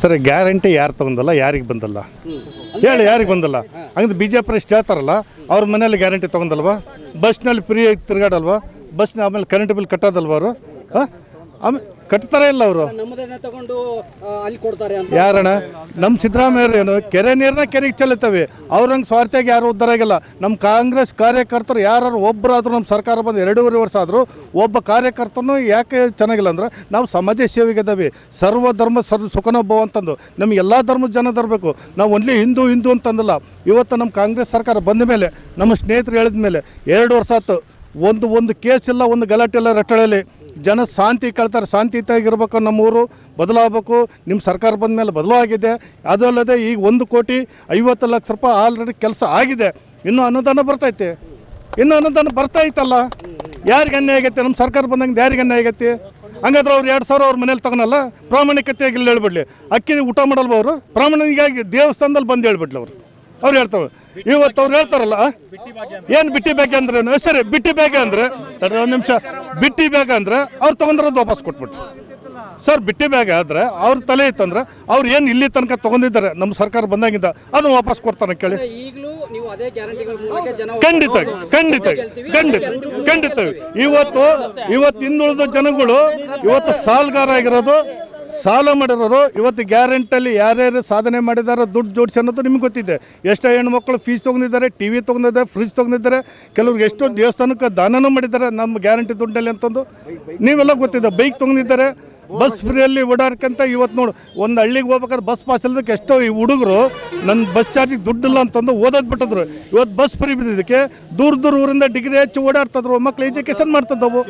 Sir guarantee ಯಾರು ತಗೊಂಡಲ್ಲ ಯಾರಿಗೆ ಬಂದಲ್ಲ? ಹೇಳಿ ಯಾರಿಗೆ ಬಂದಲ್ಲ? ಹಂಗಂದ್ರೆ ಬಿ ಜೆ ಪಿ ಇಷ್ಟು ಹೇಳ್ತಾರಲ್ಲ ಅವ್ರ ಮನೇಲಿ ಗ್ಯಾರಂಟಿ ತಗೊಂಡಲ್ವಾ? ಬಸ್ನಲ್ಲಿ ಫ್ರೀ ಆಗಿ ತಿರುಗಾಡಲ್ವಾ? ಬಸ್ನ ಆಮೇಲೆ ಕರೆಂಟ್ ಬಿಲ್ ಕಟ್ಟೋದಲ್ವ ಅವರು? ಹಾಂ? ಆಮೇಲೆ ಕಟ್ತಾರೆ ಇಲ್ಲ ಅವರು. ಯಾರಣ್ಣ? ನಮ್ಮ ಸಿದ್ದರಾಮಯ್ಯ ಏನು, ಕೆರೆ ನೀರನ್ನ ಕೆರೆಗೆ ಚೆಲ್ಲುತ್ತವೆ. ಅವ್ರಂಗೆ ಸ್ವಾರ್ಥಿಯಾಗಿ ಯಾರು ಉದ್ಧಾರ ಆಗಿಲ್ಲ. ನಮ್ಮ ಕಾಂಗ್ರೆಸ್ ಕಾರ್ಯಕರ್ತರು ಯಾರು ಒಬ್ಬರಾದರೂ ನಮ್ಮ ಸರ್ಕಾರ ಬಂದು ಎರಡೂವರೆ ವರ್ಷ ಆದರೂ ಒಬ್ಬ ಕಾರ್ಯಕರ್ತನೂ ಯಾಕೆ ಚೆನ್ನಾಗಿಲ್ಲ ಅಂದ್ರೆ ನಾವು ಸಮಾಜ ಸೇವೆಗಿದ್ದಾವೆ ಸರ್ವ ಧರ್ಮ ಸರ್ವ ಸುಖನೋಭವ ಅಂತಂದು. ನಮ್ಗೆ ಎಲ್ಲ ಧರ್ಮದ ಜನ ತರಬೇಕು ನಾವು ಒನ್ಲಿ ಹಿಂದೂ ಹಿಂದೂ ಅಂತಂದಲ್ಲ. ಇವತ್ತು ನಮ್ಮ ಕಾಂಗ್ರೆಸ್ ಸರ್ಕಾರ ಬಂದ ಮೇಲೆ, ನಮ್ಮ ಸ್ನೇಹಿತರು ಹೇಳಿದ ಮೇಲೆ ಎರಡು ವರ್ಷ ಆಯ್ತು. ಒಂದು ಒಂದು ಕೇಸ್ ಇಲ್ಲ, ಒಂದು ಗಲಾಟೆ ಇಲ್ಲ ರಟ್ಟಳೆಯಲ್ಲಿ ಜನ ಶಾಂತಿ ಕೇಳ್ತಾರೆ, ಶಾಂತಿಯುತವಾಗಿರ್ಬೇಕು ನಮ್ಮೂರು, ಬದಲಾಗಬೇಕು. ನಿಮ್ಮ ಸರ್ಕಾರ ಬಂದ ಮೇಲೆ ಬದಲಾಗಿದೆ. ಅದಲ್ಲದೆ ಈಗ ಒಂದು ಕೋಟಿ ಐವತ್ತು ಲಕ್ಷ ರೂಪಾಯಿ ಆಲ್ರೆಡಿ ಕೆಲಸ ಆಗಿದೆ. ಇನ್ನೂ ಅನುದಾನ ಬರ್ತೈತೆ. ಇನ್ನೂ ಅನುದಾನ ಬರ್ತಾ ಇತ್ತಲ್ಲ ಯಾರಿಗೆ ಅನ್ಯಾಯ ಆಗೈತೆ? ನಮ್ಮ ಸರ್ಕಾರ ಬಂದಂಗೆ ಯಾರಿಗೆ ಅನ್ಯಾಯ ಆಗೈತಿ? ಹಂಗಾದ್ರೆ ಅವ್ರು ಎರಡು ಸಾವಿರ ಅವ್ರ ಮನೇಲಿ ತಗೊಳಲ್ಲ? ಪ್ರಾಮಾಣಿಕತೆ ಇಲ್ಲಿ ಹೇಳ್ಬಿಡ್ಲಿ. ಅಕ್ಕಿ ಊಟ ಮಾಡಲ್ವ ಅವರು? ಪ್ರಾಮಾಣಿಕವಾಗಿ ದೇವಸ್ಥಾನದಲ್ಲಿ ಬಂದು ಹೇಳ್ಬಿಡ್ಲಿ ಅವರು. ಅವ್ರು ಹೇಳ್ತಾವೆ ಇವತ್ತು ಅವ್ರು ಹೇಳ್ತಾರಲ್ಲ ಏನು ಬಿಟ್ಟಿ ಬ್ಯಾಗ್ ಅಂದ್ರೆ ಸರಿ ಬಿಟ್ಟಿ ಬ್ಯಾಗ್ ಅಂದ್ರೆ ಒಂದ್ ನಿಮಿಷ. ಬಿಟ್ಟಿ ಬ್ಯಾಗ್ ಅಂದ್ರೆ ಅವ್ರು ತಗೊಂಡಿರೋದು ವಾಪಸ್ ಕೊಟ್ಬಿಟ್ರು. ಸರ್ ಬಿಟ್ಟಿ ಬ್ಯಾಗ್ ಆದ್ರೆ ಅವ್ರ ತಲೆ ಇತ್ತಂದ್ರೆ ಅವ್ರು ಏನು ಇಲ್ಲಿ ತನಕ ತಗೊಂಡಿದ್ದಾರೆ? ನಮ್ಮ ಸರ್ಕಾರ ಬಂದಾಗಿಂದ ಅದನ್ನ ವಾಪಸ್ ಕೊಡ್ತಾನೆ ಕೇಳಿ. ಖಂಡಿತ ಖಂಡಿತ ಖಂಡಿತ ಖಂಡಿತ. ಇವತ್ತು ಇವತ್ತು ಹಿಂದುಳಿದ ಜನಗಳು ಇವತ್ತು ಸಾಲ್ಗಾರ ಆಗಿರೋದು ಸಾಲ ಮಾಡಿರೋರು ಇವತ್ತು ಗ್ಯಾರಂಟಲ್ಲಿ ಯಾರ್ಯಾರು ಸಾಧನೆ ಮಾಡಿದಾರೋ ದುಡ್ಡು ಜೋಡಿಸಿ ಅನ್ನೋದು ನಿಮ್ಗೆ ಗೊತ್ತಿದೆ. ಎಷ್ಟೋ ಹೆಣ್ಮಕ್ಳು ಫೀಸ್ ತೊಗೊಂಡಿದ್ದಾರೆ ಟಿ ವಿ ತೊಗೊಂಡಿದ್ದಾರೆ ಫ್ರಿಜ್ ತೊಗೊಂಡಿದ್ದಾರೆ, ಕೆಲವ್ರಿಗೆ ಎಷ್ಟೋ ದೇವಸ್ಥಾನಕ್ಕೆ ದಾನನೂ ಮಾಡಿದ್ದಾರೆ ನಮ್ಮ ಗ್ಯಾರಂಟಿ ದುಡ್ಡಲ್ಲಿ ಅಂತಂದು. ನೀವೆಲ್ಲ ಗೊತ್ತಿದೆ ಬೈಕ್ ತೊಗೊಂಡಿದ್ದಾರೆ ಬಸ್ ಫ್ರೀಯಲ್ಲಿ ಓಡಾಡ್ಕಂತ ಇವತ್ತು ನೋಡು, ಒಂದು ಹಳ್ಳಿಗೆ ಹೋಗ್ಬೇಕಾದ್ರೆ ಬಸ್ ಪಾಸ್ ಇಲ್ಲದಕ್ಕೆ ಎಷ್ಟೋ ಈ ಹುಡುಗರು ನನ್ನ ಬಸ್ ಚಾರ್ಜಿಗೆ ದುಡ್ಡಿಲ್ಲ ಅಂತಂದು ಓದೋದು ಬಿಟ್ಟಿದ್ರು ಇವತ್ತು ಬಸ್ ಫ್ರೀ ಬಿದ್ದಿದ್ದಕ್ಕೆ ದೂರ ದೂರ ಊರಿಂದ ಡಿಗ್ರಿ ಹೆಚ್ಚು ಓಡಾಡ್ತಿದ್ರು ಮಕ್ಳು ಎಜುಕೇಷನ್ ಮಾಡ್ತಿದ್ದವು